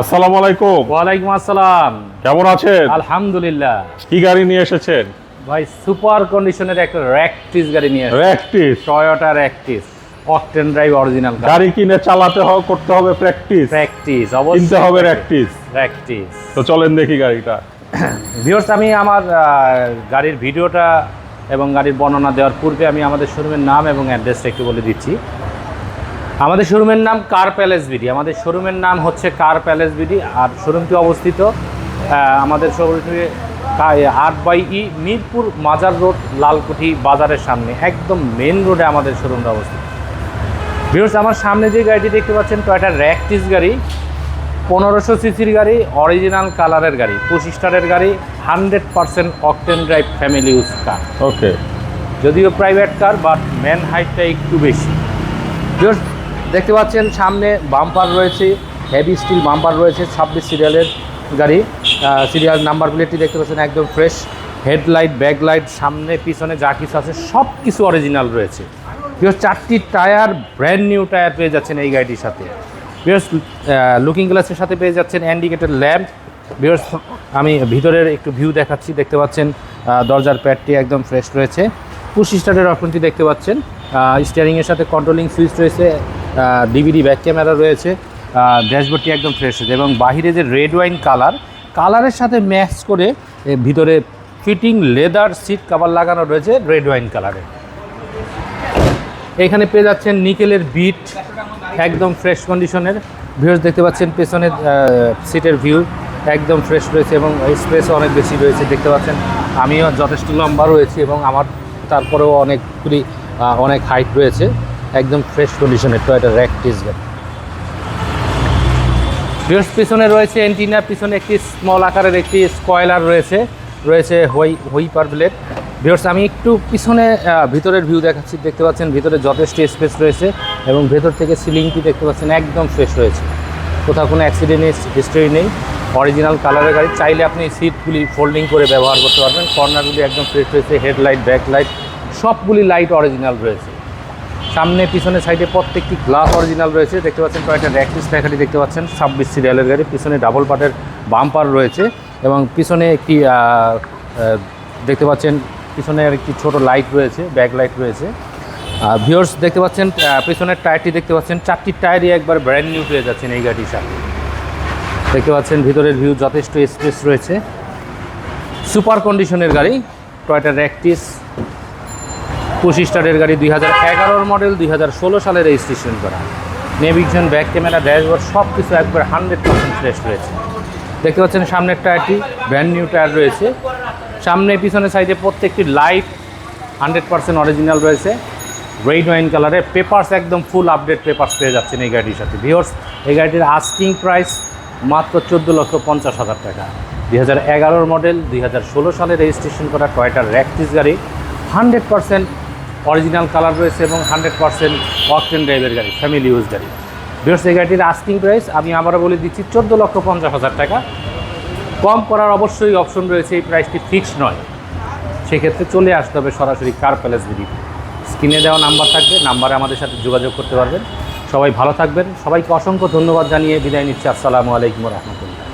আসসালামু আলাইকুম। ওয়ালাইকুম আসসালাম। কেমন আছেন? আলহামদুলিল্লাহ। কি গাড়ি নিয়ে এসেছেন? ভাই সুপার কন্ডিশনের একটা র্যাকটিস গাড়ি নিয়ে আসছে practice Toyota Ractis. Octane drive original গাড়ি। কিনে চালাতে হবে করতে হবে প্র্যাকটিস। প্র্যাকটিস কিনতে হবে প্র্যাকটিস প্র্যাকটিস তো চলেন দেখি গাড়িটা। ভিউয়ার্স আমি আমার গাড়ির ভিডিওটা এবং গাড়ির বর্ণনা দেওয়ার পূর্বে আমি আমাদের শোরুমের নাম এবং অ্যাড্রেসটা একটু বলে দিচ্ছি। আমাদের শোরুমের নাম কার প্যালেস বিডি। আমাদের শোরুমের নাম হচ্ছে কার প্যালেস বিডি আর শোরুমটি অবস্থিত আমাদের শোরুমটি আট বাই ই মিরপুর মাজার রোড লালকুঠি বাজারের সামনে একদম মেন রোডে আমাদের শোরুমটা অবস্থিত। ভিউর্স আমার সামনে যে গাড়িটি দেখতে পাচ্ছেন টয়টা র্যাকটিস গাড়ি পনেরোশো সিসির গাড়ি অরিজিনাল কালারের গাড়ি পঁচিশ স্টারের গাড়ি hundred percent octane drive family use car okay যদিও প্রাইভেট কার বাট ম্যান হাইটটা একটু বেশি। দেখতে পাচ্ছেন সামনে বাম্পার রয়েছে হেভি স্টিল বাম্পার রয়েছে, ছাব্বিশ সিরিয়ালের গাড়ি। সিরিয়াল নাম্বার প্লেটটি দেখতে পাচ্ছেন, একদম ফ্রেশ হেডলাইট ব্যাকলাইট সামনে, পিছনে যা কিছু আছে সব কিছু অরিজিনাল রয়েছে। বিকজ চারটি টায়ার ব্র্যান্ড নিউ টায়ার পেয়ে যাচ্ছেন এই গাড়িটির সাথে। বিকজ লুকিং গ্লাসের সাথে পেয়ে যাচ্ছেন অ্যান্ডিকেটেড ল্যাম্প বিকজ আমি ভিতরের একটু ভিউ দেখাচ্ছি, দেখতে পাচ্ছেন দরজার প্যাডটি একদম ফ্রেশ রয়েছে। পুশ স্টার্টের অপশনটি দেখতে পাচ্ছেন স্টিয়ারিংয়ের সাথে কন্ট্রোলিং সুইচ রয়েছে ডিভিডি ব্যাক ক্যামেরা রয়েছে। ড্যাশবোর্ডটি একদম ফ্রেশ রয়েছে এবং বাহিরে যে রেড ওয়াইন কালার কালারের সাথে ম্যাচ করে ভিতরে ফিটিং লেদার সিট কভার লাগানো রয়েছে রেড ওয়াইন কালারের এখানে পেয়ে যাচ্ছেন নিকেলের বিট একদম ফ্রেশ কন্ডিশনের ভিউজ দেখতে পাচ্ছেন পেছনের সিটের ভিউ একদম ফ্রেশ রয়েছে এবং স্পেসও অনেক বেশি রয়েছে। দেখতে পাচ্ছেন, আমিও যথেষ্ট লম্বা রয়েছি এবং আমার তারপরেও অনেকগুলি অনেক হাইট রয়েছে। একদম ফ্রেশ কন্ডিশনের টয়টা র্যাকটিস গাড়ি ভিউজ পিছনে রয়েছে এন্টিনা পিছনে একটি স্মল আকারের একটি স্কয়লার রয়েছে রয়েছে হই হইপার ব্লেড ভিউর্স আমি একটু পিছনে ভিতরের ভিউ দেখাচ্ছি, দেখতে পাচ্ছেন ভিতরে যথেষ্ট স্পেস রয়েছে এবং ভেতর থেকে সিলিংটি দেখতে পাচ্ছেন একদম ফ্রেশ রয়েছে। কোথাও কোনো অ্যাক্সিডেন্ট হিস্ট্রি নেই। অরিজিনাল কালারের গাড়ি, চাইলে আপনি সিটগুলি ফোল্ডিং করে ব্যবহার করতে পারবেন। কর্নারগুলি একদম ফ্রেশ রয়েছে হেডলাইট ব্যাকলাইট সবগুলি লাইট অরিজিনাল রয়েছে। সামনে, পিছনে সাইডে প্রত্যেকটি গ্লাস অরিজিনাল রয়েছে। দেখতে পাচ্ছেন কয়েকটা র্যাকটিস লেখাটি দেখতে পাচ্ছেন, ছাব্বিশ সিরিয়ালের গাড়ি। পিছনে ডাবল পার্টের বাম্পার রয়েছে এবং পিছনে একটি দেখতে পাচ্ছেন, পিছনে একটি ছোট লাইট রয়েছে ব্যাক লাইট রয়েছে। ভিউর্স দেখতে পাচ্ছেন পিছনের টায়ারটি দেখতে পাচ্ছেন, চারটি টায়ারই একবার ব্র্যান্ড নিউ পেয়ে যাচ্ছেন এই গাড়ির সাথে দেখতে পাচ্ছেন, ভিতরের ভিউ যথেষ্ট স্পেস রয়েছে। সুপার কন্ডিশনের গাড়ি টয়টা র্যাকটিস পঁচিশ স্টারের গাড়ি দুই হাজার এগারোর মডেল, দুই হাজার ষোলো সালে রেজিস্ট্রেশন করা। নেভিগেশন, ব্যাক ক্যামেরা, ড্যাশবোর্ড সব কিছু একবার হান্ড্রেড পার্সেন্ট ফ্রেশ রয়েছে। দেখতে পাচ্ছেন সামনের টায়ারটি ব্র্যান্ড নিউ টায়ার রয়েছে। সামনে পিছনে সাইডে প্রত্যেকটি লাইট হান্ড্রেড পার্সেন্ট অরিজিনাল রয়েছে। রেড ওয়াইন কালারে পেপার্স একদম ফুল আপডেট পেপার্স পেয়ে যাচ্ছেন এই গাড়ির সাথে। ভিওর্স এই গাড়িটির আস্কিং প্রাইস মাত্র চোদ্দ লক্ষ পঞ্চাশ হাজার টাকা। দুই হাজার এগারোর মডেল দুই হাজার ষোলো সালে রেজিস্ট্রেশন করা টয়টার র্যাকটিস গাড়ি, হান্ড্রেড পার্সেন্ট অরিজিনাল কালার রয়েছে এবং হান্ড্রেড পার্সেন্ট অকটেন ড্রাইভের গাড়ি ফ্যামিলি ইউজ গাড়ি। ভিওর্স এই গাড়িটির আস্কিং প্রাইস আমি আবারও বলে দিচ্ছি, চোদ্দ লক্ষ পঞ্চাশ হাজার টাকা। কম করার অবশ্যই অপশন রয়েছে, এই প্রাইসটি ফিক্সড নয়। সেক্ষেত্রে চলে আসতে হবে সরাসরি কার প্যালেস বিডি স্ক্রিনে দেওয়া নাম্বার থাকবে নাম্বারে আমাদের সাথে যোগাযোগ করতে পারবেন। সবাই ভালো থাকবেন। সবাইকে অসংখ্য ধন্যবাদ জানিয়ে বিদায় নিচ্ছি। আসসালামু আলাইকুম রহমতুল্লাহ।